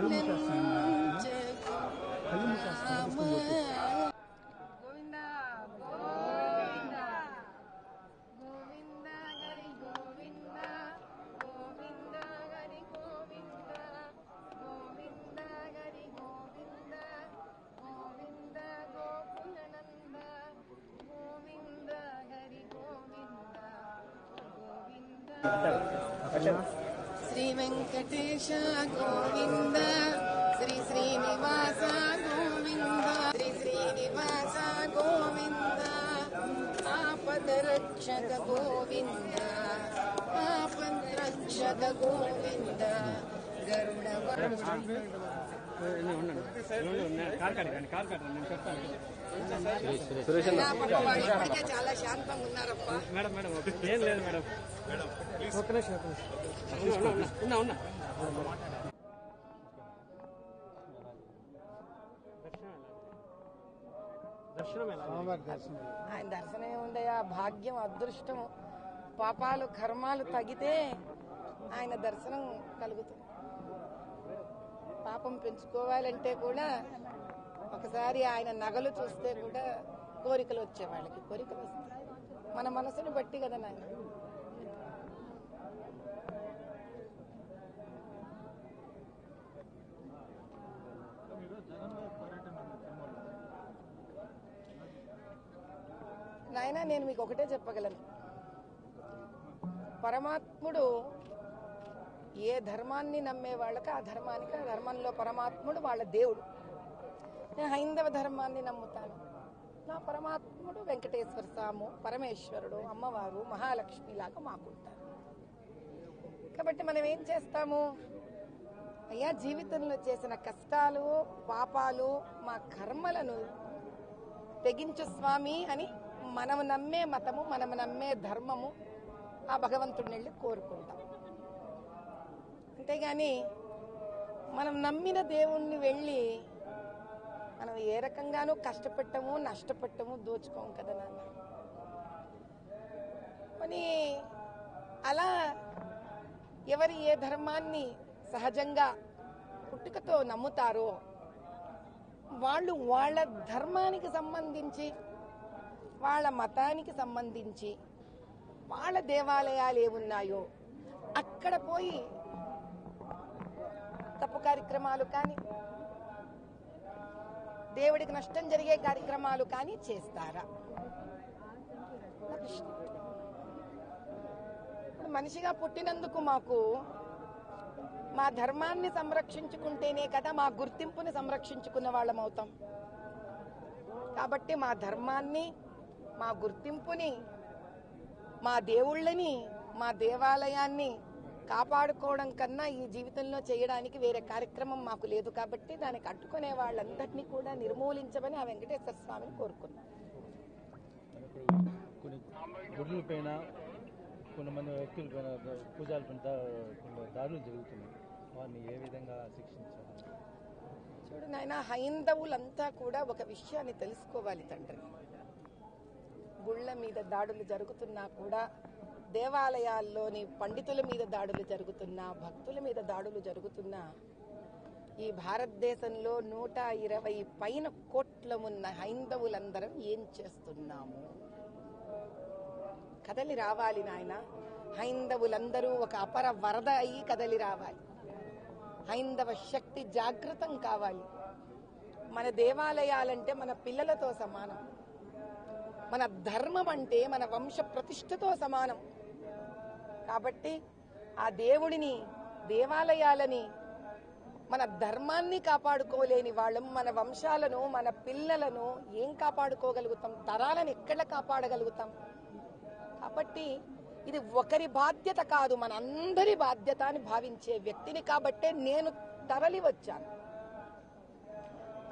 わかります。श्रीवेङ्कटेश गोविन्द श्री श्रीनिवास गोविन्द श्री श्रीनिवास गोविन्द आपदरक्षक गोविन्द आपदरक्षक गोविन्द ఇప్పటికే చాలా శాంతంగా ఉన్నారప్ప. మేడం మేడం ఒక ఏం లేదు మేడం. ఒక్క నిమిషం ఉన్నా, ఉన్నా ఆయన దర్శనం. ఉందయ్యా భాగ్యం అదృష్టం పాపాలు కర్మాలు తగితే ఆయన దర్శనం కలుగుతుంది. పాపం పెంచుకోవాలంటే కూడా ఒకసారి ఆయన నగలు చూస్తే కూడా కోరికలు వచ్చే వాళ్ళకి కోరికలు వస్తాయి. మన మనసుని బట్టి కదా నాయన. నాయన నేను మీకు ఒకటే చెప్పగలను. పరమాత్ముడు ఏ ధర్మాన్ని నమ్మే వాళ్ళకి ఆ ధర్మానికి ఆ ధర్మంలో పరమాత్ముడు వాళ్ళ దేవుడు. నేను హైందవ ధర్మాన్ని నమ్ముతాను. నా పరమాత్ముడు వెంకటేశ్వర స్వాము పరమేశ్వరుడు అమ్మవారు మహాలక్ష్మి లాగా మాకుంటారు కాబట్టి మనం ఏం చేస్తాము? అయ్యా జీవితంలో చేసిన కష్టాలు పాపాలు మా కర్మలను తెగించు స్వామి అని మనం నమ్మే మతము మనము నమ్మే ధర్మము ఆ భగవంతుడిని వెళ్ళి కోరుకుంటాం. అంతేగాని మనం నమ్మిన దేవుణ్ణి వెళ్ళి మనం ఏ రకంగానూ కష్టపెట్టము నష్టపెట్టము దోచుకోము కదా నాన్న. మరి అలా ఎవరి ఏ ధర్మాన్ని సహజంగా పుట్టుకతో నమ్ముతారో వాళ్ళు వాళ్ళ ధర్మానికి సంబంధించి వాళ్ళ మతానికి సంబంధించి వాళ్ళ దేవాలయాలు ఏమున్నాయో అక్కడ పోయి తప్పు కార్యక్రమాలు కానీ దేవుడికి నష్టం జరిగే కార్యక్రమాలు కానీ చేస్తారా? ఇప్పుడు మనిషిగా పుట్టినందుకు మాకు మా ధర్మాన్ని సంరక్షించుకుంటేనే కదా మా గుర్తింపుని సంరక్షించుకున్న వాళ్ళం అవుతాం. కాబట్టి మా ధర్మాన్ని మా గుర్తింపుని మా దేవుళ్ళని మా దేవాలయాన్ని కాపాడుకోవడం కన్నా ఈ జీవితంలో చేయడానికి వేరే కార్యక్రమం మాకు లేదు కాబట్టి దానికి అడ్డుకునే వాళ్ళందరినీ కూడా నిర్మూలించమని ఆ వెంకటేశ్వర స్వామిని కోరుకున్నాం. గుడుల పైన కొంతమంది వ్యక్తుల పైన పూజల పైన దా- కొన్ని దాడులు జరుగుతున్నాయి. వారిని ఏ విధంగా శిక్షించాలి? చూడు నాయన హైందవులంతా కూడా ఒక విషయాన్ని తెలుసుకోవాలి తండ్రి. గుళ్ళ మీద దాడులు జరుగుతున్నా కూడా దేవాలయాల్లోని పండితుల మీద దాడులు జరుగుతున్నా భక్తుల మీద దాడులు జరుగుతున్నా ఈ భారతదేశంలో నూట ఇరవై పైన కోట్ల ఉన్న హైందవులందరం ఏం చేస్తున్నాము? కదలి రావాలి నాయన. హైందవులందరూ ఒక అపర వరద అయి కదలి రావాలి. హైందవ శక్తి జాగృతం కావాలి. మన దేవాలయాలంటే మన పిల్లలతో సమానం. మన ధర్మం అంటే మన వంశ ప్రతిష్టతో సమానం. కాబట్టి ఆ దేవుడిని దేవాలయాలని మన ధర్మాన్ని కాపాడుకోలేని వాళ్ళం మన వంశాలను మన పిల్లలను ఏం కాపాడుకోగలుగుతాం? తరాలను ఎక్కడ కాపాడగలుగుతాం? కాబట్టి ఇది ఒకరి బాధ్యత కాదు మన అందరి బాధ్యత అని భావించే వ్యక్తిని కాబట్టే నేను తరలి వచ్చాను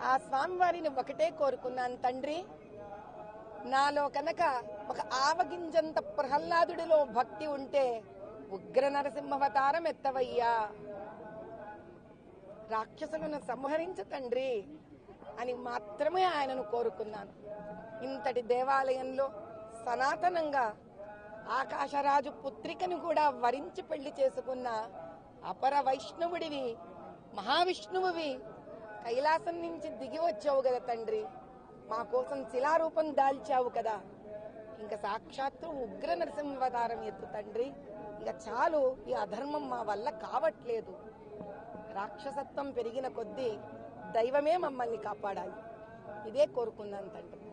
ఆ స్వామివారిని ఒకటే కోరుకున్నాను తండ్రి. నాలో కనుక ఒక ఆవగింజంత ప్రహ్లాదుడిలో భక్తి ఉంటే ఉగ్ర నరసింహవతారం ఎత్తవయ్యా రాక్షసులను సంహరించు తండ్రి అని మాత్రమే ఆయనను కోరుకున్నాను. ఇంతటి దేవాలయంలో సనాతనంగా ఆకాశరాజు పుత్రికను కూడా వరించి పెళ్ళి చేసుకున్న అపర వైష్ణవుడివి మహావిష్ణువువి కైలాసం నుంచి దిగి వచ్చావు కదా తండ్రి. మా కోసం శిలారూపం దాల్చావు కదా. ఇంకా సాక్షాత్తు ఉగ్ర నరసింహావతారం ఎత్తు తండ్రి. ఇంకా చాలు ఈ అధర్మం మా వల్ల కావట్లేదు. రాక్షసత్వం పెరిగిన కొద్దీ దైవమే మమ్మల్ని కాపాడాలి. ఇదే కోరుకున్నాను తండ్రి.